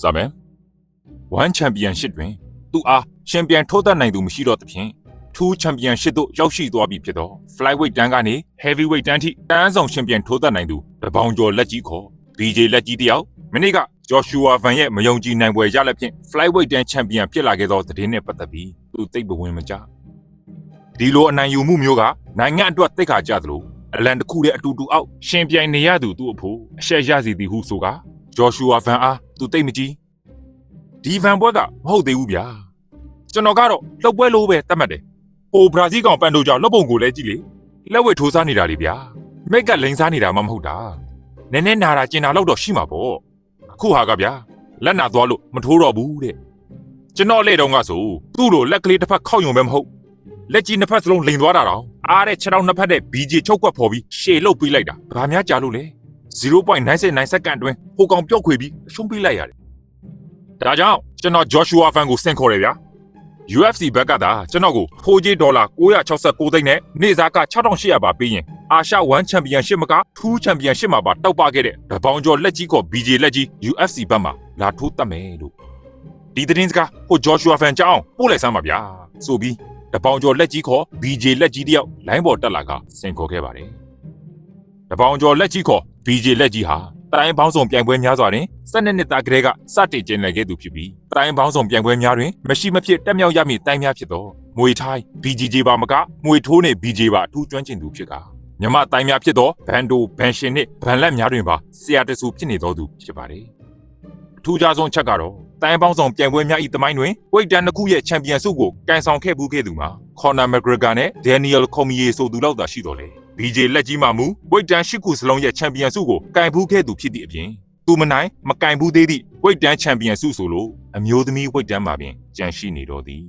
စမယ်ဝမ်ချန်ပီယံရှစ်တွင် သူအားရှင်ပြန်ထိုးသက်နိုင်သူမရှိတော့သဖြင့်ထူးချန်ပီယံရှစ်သို့ရောက်ရှိသွားပြီဖြစ်သော flyweight တန်းကနေ heavyweight တန်းထိတန်းဆောင်ရှင်ပြန်ထိုးသက်နိုင်သူတပေါင်ကျော်လက်ကြီးခေါ် BJ လက်ကြီးတစ်ယောက်မနေ့က Joshua Van ရဲ့မယုံကြည်နိုင်ပွဲရလက်ဖြင့် flyweight တန်းချန်ပီယံဖြစ်လာခဲ့သောသတင်းနဲ့ပတ်သက်ပြီးသူသိပ်ဘဝင်မကြဒီလိုအနိုင်ယူမှုမျိုးကနိုင်ငံအတွက်သိက္ခာကျသလိုအလံတစ်ခုတည်းအတူတူအောက်ရှင်ပြိုင်နေရသူသူ့အဖို့အရှက်ရစီသည်ဟုဆိုကာ Joshua Van အားသူသိပ်မကြည့်ဒီဗန်ပွဲကမဟုတ်သေးဘူးဗျာကျွန်တော်ကတော့လှုပ်ပွဲလို့ပဲတတ်မှတ်တယ်ဟိုဘရာဇီးကောင်ပန်တိုကြောင့်လှုပ်ပုံကိုလည်းကြည့်လေလက်ဝဲထိုးစားနေတာလေဗျာမိတ်ကလိန်စားနေတာမှမဟုတ်တာနည်းနည်းနာတာကျင်တာတော့ရှိမှာပေါ့အခုဟာကဗျာလက်နာသွားလို့မထိုးတော့ဘူးတဲ့ကျွန်တော်လက်တုံးကဆိုသူ့လိုလက်ကလေးတစ်ဖက်ခောက်ယုံပဲမဟုတ်လက်ကြီးနှစ်ဖက်စလုံးလိန်သွားတာတော့အားတဲ့ခြေထောက်နှစ်ဖက်တဲ့ BJ ချုပ်ကွက်ဖော်ပြီးရှေ့လုတ်ပေးလိုက်တာဘာများကြာလို့လဲ 0.99စက္ကန့်အတွင်းဟိုကောင်ပြုတ်ခွေပြီးအရှုံးပေးလိုက်ရတယ်။ဒါကြောင့်ကျွန်တော် Joshua Fan ကိုဆင့်ခေါ်တယ်ဗျာ။ UFC ဘက်ကသာကျွန်တော်ကိုဖိုးကြီးဒေါ်လာ969သိန်းနဲ့နေ့စားက6800ပါပေးရင်အာရှ1ချန်ပီယံရှစ်မက2ချန်ပီယံရှစ်မှာပါတောက်ပခဲ့တဲ့တပေါင်ကျော်လက်ကြီးခေါ် BJ လက်ကြီး UFC ဘက်မှာလာထိုးတတ်မယ်လို့ဒီသတင်းစကားဟို Joshua Fan ကြောင်းပို့လိုက်စမ်းပါဗျာဆိုပြီးတပေါင်ကျော်လက်ကြီးခေါ် BJ လက်ကြီးတယောက်လိုင်းပေါ်တက်လာကဆင့်ခေါ်ခဲ့ပါတယ်တပေါင်ကျော်လက်ကြီးခေါ် BJ လက်ကြီးဟာတိုင်းပေါင်းဆောင်ပြိုင်ပွဲများစွာတွင်၁၂နှစ်သားကလေးကစတင်ကျင်းလည်ခဲ့သူဖြစ်ပြီးတိုင်းပေါင်းဆောင်ပြိုင်ပွဲများတွင်မရှိမဖြစ်တက်မြောက်ရမည့်တိုင်းများဖြစ်သောမွေထိုင်း BJJ ပါမကမွေထိုးနှင့် BJ ပါအထူးကျွမ်းကျင်သူဖြစ်ကာမြမတိုင်းများဖြစ်သောဘန်ဒိုဘန်ရှင်နှင့်ဗန်လက်များတွင်ပါဆရာတဆူဖြစ်နေသောသူဖြစ်ပါသည်အထူးခြားဆုံးချက်ကတော့တိုင်းပေါင်းဆောင်ပြိုင်ပွဲများ၏တမိုင်းတွင်ဝိတ်တန်တစ်ခုရဲ့ချန်ပီယံဆုကိုကန်ဆောင်ခဲ့မှုခဲ့သူမှာခေါ်နာမက်ဂရဂါနဲ့ဒန်နီယယ်ကော်မီယေဆိုသူလောက်သာရှိတော်လေ BJ လက်ကြီးမှမူဝိတ်တန်၈ခုစလုံးရဲ့ချန်ပီယံဆုကိုကင်ဖူးခဲ့သူဖြစ်သည့်အပြင်သူမနိုင်မကင်ဘူးသေးသည့်ဝိတ်တန်ချန်ပီယံဆုဆိုလို့အမျိုးသမီးဝိတ်တန်မှာပင်ကြန့်ရှိနေတော်သည်